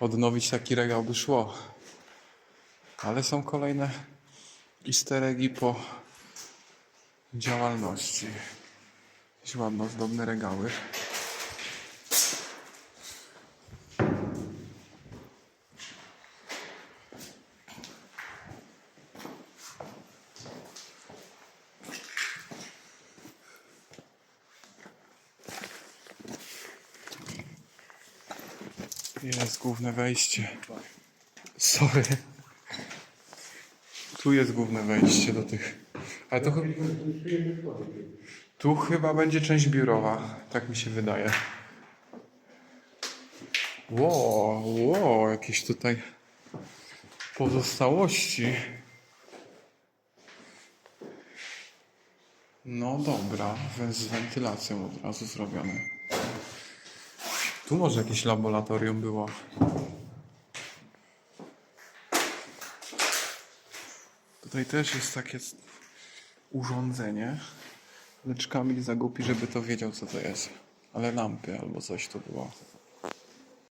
odnowić taki regał by szło. Ale są kolejne easter eggi po działalności. Jakieś ładno zdobne regały. Jest główne wejście. Sorry. Tu jest główne wejście do tych. Ale to chyba. Tu chyba będzie część biurowa. Tak mi się wydaje. Ło, ło, jakieś tutaj pozostałości. No dobra, z wentylacją od razu zrobione. Tu może jakieś laboratorium było. Tutaj też jest takie urządzenie. Lecz Kamil zagubi, żeby to wiedział co to jest. Ale lampy albo coś to było.